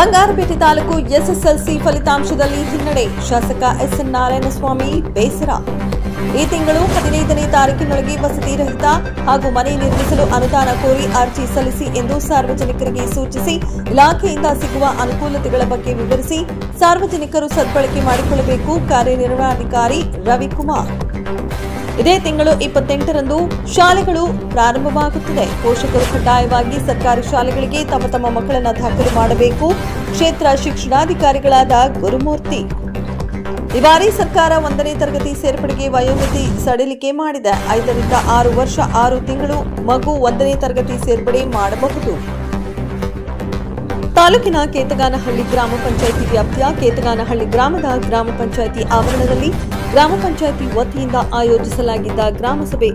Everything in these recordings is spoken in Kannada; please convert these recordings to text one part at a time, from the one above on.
ಬಂಗಾರಪೇಟೆ ತಾಲೂಕು ಎಸ್ಎಸ್ಎಲ್ಸಿ ಫಲಿತಾಂಶದಲ್ಲಿ ಹಿನ್ನಡೆ. ಶಾಸಕ ಎಸ್ಎನ್ ನಾರಾಯಣಸ್ವಾಮಿ ಬೇಸರ. ಈ ತಿಂಗಳು ಹದಿನೈದನೇ ತಾರೀಕಿನೊಳಗೆ ವಸತಿ ರಹಿತ ಹಾಗೂ ಮನೆ ನಿರ್ಮಿಸಲು ಅನುದಾನ ಕೋರಿ ಅರ್ಜಿ ಸಲ್ಲಿಸಿ ಎಂದು ಸಾರ್ವಜನಿಕರಿಗೆ ಸೂಚಿಸಿ ಇಲಾಖೆಯಿಂದ ಸಿಗುವ ಅನುಕೂಲತೆಗಳ ಬಗ್ಗೆ ವಿವರಿಸಿ ಸಾರ್ವಜನಿಕರು ಸದ್ಬಳಕೆ ಮಾಡಿಕೊಳ್ಳಬೇಕು. ಕಾರ್ಯನಿರ್ವಹಣಾಧಿಕಾರಿ ರವಿಕುಮಾರ್. ಇದೇ ತಿಂಗಳು ಇಪ್ಪತ್ತೆಂಟರಂದು ಶಾಲೆಗಳು ಪ್ರಾರಂಭವಾಗುತ್ತಿದೆ. ಪೋಷಕರು ಕಡ್ಡಾಯವಾಗಿ ಸರ್ಕಾರಿ ಶಾಲೆಗಳಿಗೆ ತಮ್ಮ ತಮ್ಮ ಮಕ್ಕಳನ್ನು ದಾಖಲು ಮಾಡಬೇಕು. ಕ್ಷೇತ್ರ ಶಿಕ್ಷಣಾಧಿಕಾರಿಗಳಾದ ಗುರುಮೂರ್ತಿ. ಈ ಬಾರಿ ಸರ್ಕಾರ ಒಂದನೇ ತರಗತಿ ಸೇರ್ಪಡೆಗೆ ವಯೋಮಿತಿ ಸಡಿಲಿಕೆ ಮಾಡಿದೆ. ಐದರಿಂದ ಆರು ವರ್ಷ, ಆರು ತಿಂಗಳು ಮಗು ಒಂದನೇ ತರಗತಿ ಸೇರ್ಪಡೆ ಮಾಡಬಹುದು. ತಾಲೂಕಿನ ಕೇತಗಾನಹಳ್ಳಿ ಗ್ರಾಮ ಪಂಚಾಯಿತಿ ವ್ಯಾಪ್ತಿಯ ಕೇತಗಾನಹಳ್ಳಿ ಗ್ರಾಮದ ಗ್ರಾಮ ಪಂಚಾಯಿತಿ ಆವರಣದಲ್ಲಿ ಗ್ರಾಮ ಪಂಚಾಯಿತಿ ವತಿಯಿಂದ ಆಯೋಜಿಸಲಾಗಿದ್ದ ಗ್ರಾಮ ಸಭೆ.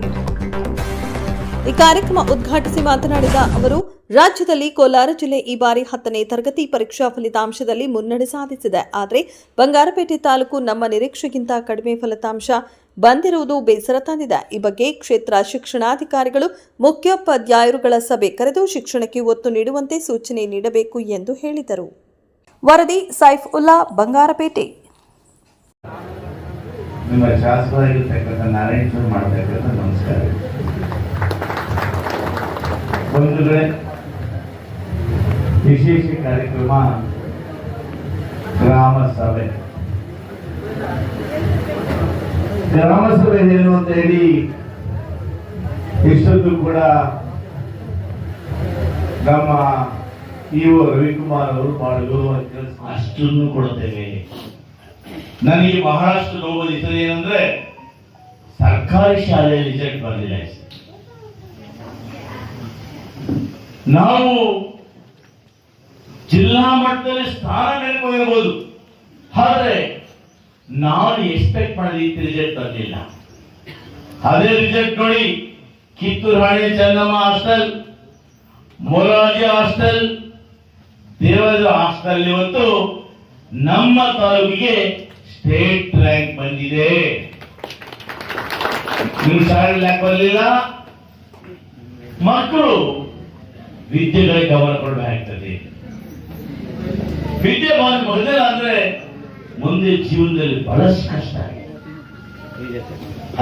ಈ ಕಾರ್ಯಕ್ರಮ ಉದ್ಘಾಟಿಸಿ ಮಾತನಾಡಿದ ಅವರು, ರಾಜ್ಯದಲ್ಲಿ ಕೋಲಾರ ಜಿಲ್ಲೆ ಈ ಬಾರಿ ಹತ್ತನೇ ತರಗತಿ ಪರೀಕ್ಷಾ ಫಲಿತಾಂಶದಲ್ಲಿ ಮುನ್ನಡೆ ಸಾಧಿಸಿದೆ. ಆದರೆ ಬಂಗಾರಪೇಟೆ ತಾಲೂಕು ನಮ್ಮ ನಿರೀಕ್ಷೆಗಿಂತ ಕಡಿಮೆ ಫಲಿತಾಂಶ ಬಂದಿರುವುದು ಬೇಸರ ತಂದಿದೆ. ಈ ಬಗ್ಗೆ ಕ್ಷೇತ್ರ ಶಿಕ್ಷಣಾಧಿಕಾರಿಗಳು ಮುಖ್ಯೋಪಾಧ್ಯಾಯರುಗಳ ಸಭೆ ಕರೆದು ಶಿಕ್ಷಣಕ್ಕೆ ಒತ್ತು ನೀಡುವಂತೆ ಸೂಚನೆ ನೀಡಬೇಕು ಎಂದು ಹೇಳಿದರು. ವರದಿ ಸೈಫ್ ಉಲ್ಲಾ ಬಂಗಾರಪೇಟೆ. ನಿಮ್ಮ ಶಾಸಕರಾಗಿರ್ತಕ್ಕಂಥ ನಮಸ್ಕಾರ. ಬಂಧುಗಳೇ, ವಿಶೇಷ ಕಾರ್ಯಕ್ರಮ ಗ್ರಾಮ ಸಭೆ. ಗ್ರಾಮ ಸಭೆ ಏನು ಅಂತ ಹೇಳಿ ಇಷ್ಟೊಂದು ಕೂಡ ನಮ್ಮ ಇವು ರವಿಕುಮಾರ್ ಅವರು ಬಹಳ ಕೆಲಸ ಅಷ್ಟನ್ನು ಕೊಡುತ್ತೇವೆ. ನನಗೆ ಬಹಳಷ್ಟು ನೋವುದಿರ್ತದೆ ಏನಂದ್ರೆ ಸರ್ಕಾರಿ ಶಾಲೆ ರಿಸಲ್ಟ್ ಬಂದಿಲ್ಲ ನಾವು ಜಿಲ್ಲಾ ಮಟ್ಟದಲ್ಲಿ ಸ್ಥಾನ ಗಳಿರ್ಬೋದು ಆದ್ರೆ ನಾನು ಎಕ್ಸ್ಪೆಕ್ಟ್ ಮಾಡಿದ ರಿಜೆಕ್ಟ್ ಬಂದಿಲ್ಲ. ಅದೇ ರಿಜೆಕ್ಟ್ ನೋಡಿ, ಕಿತ್ತೂರು ರಾಣಿ ಚೆನ್ನಮ್ಮ ಹಾಸ್ಟೆಲ್ ಮೊರಾರ್ಜಿ ಹಾಸ್ಟೆಲ್ ದೇವರ ಹಾಸ್ಟೆಲ್ ಇವತ್ತು ನಮ್ಮ ತಾಲೂಕಿಗೆ ಸ್ಟೇಟ್ ರ್ಯಾಂಕ್ ಬಂದಿದೆ. ನೀವು ಶಾಲೆ ರ್ಯಾಂಕ್ ಬರಲಿಲ್ಲ? ಮಕ್ಕಳು ವಿದ್ಯೆಗಳಿಗೆ ಗಮನ ಕೊಡಬೇಕಾಗ್ತದೆ. ವಿದ್ಯೆ ಮೊದಲ ಅಂದ್ರೆ ಮುಂದೆ ಜೀವನದಲ್ಲಿ ಬಹಳಷ್ಟು ಕಷ್ಟ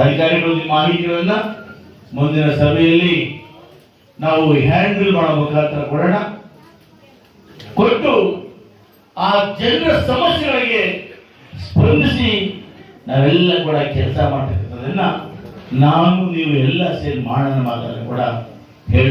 ಅಧಿಕಾರಿಗಳು ಮಾಹಿತಿಗಳನ್ನ ಮುಂದಿನ ಸಭೆಯಲ್ಲಿ ನಾವು ಹ್ಯಾಂಡಲ್ ಮಾಡೋ ಮುಖಾಂತರ ಕೊಡೋಣ. ಕೊಟ್ಟು ಆ ಜನರ ಸಮಸ್ಯೆಗಳಿಗೆ ಸ್ಪಂದಿಸಿ ನಾವೆಲ್ಲ ಕೂಡ ಕೆಲಸ ಮಾಡ್ತಕ್ಕಂಥದನ್ನ ನಾನು, ನೀವು ಎಲ್ಲ ಸೇರಿ ಮಾಡೋಣ ಮಾತನ್ನು ಕೂಡ ಹೇಳಿ